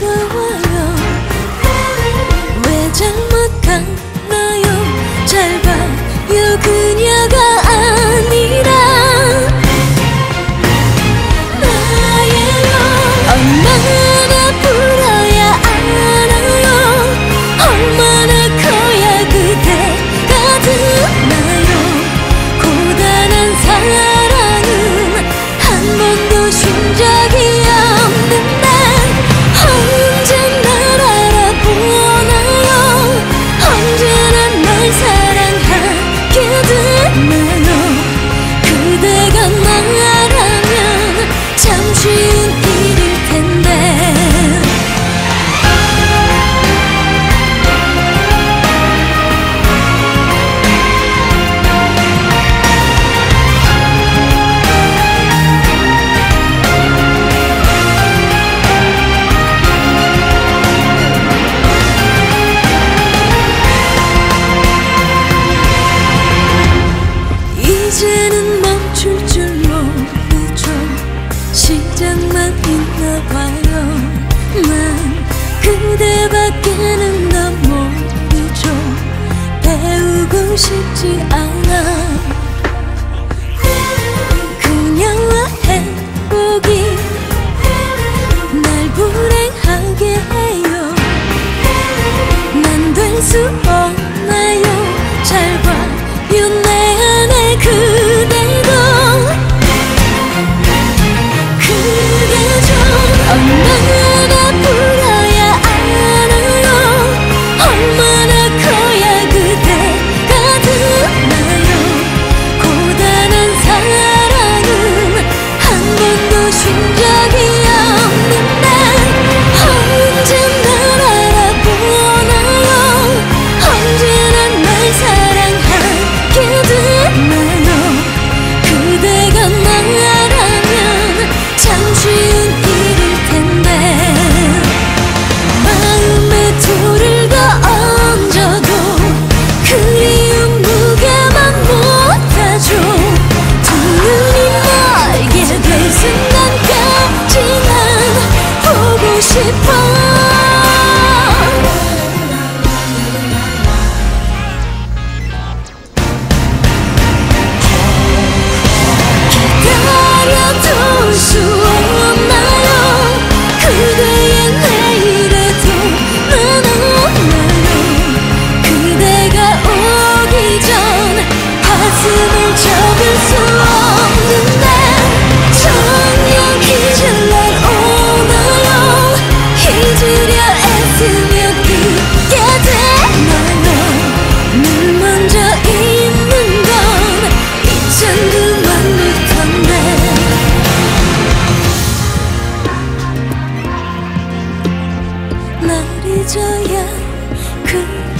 的我。 쉽지 않아. 그녀와 행복이 날 불행하게 해요. 난 될 수 없어 싶어. 기다려줄 수 잊어야 그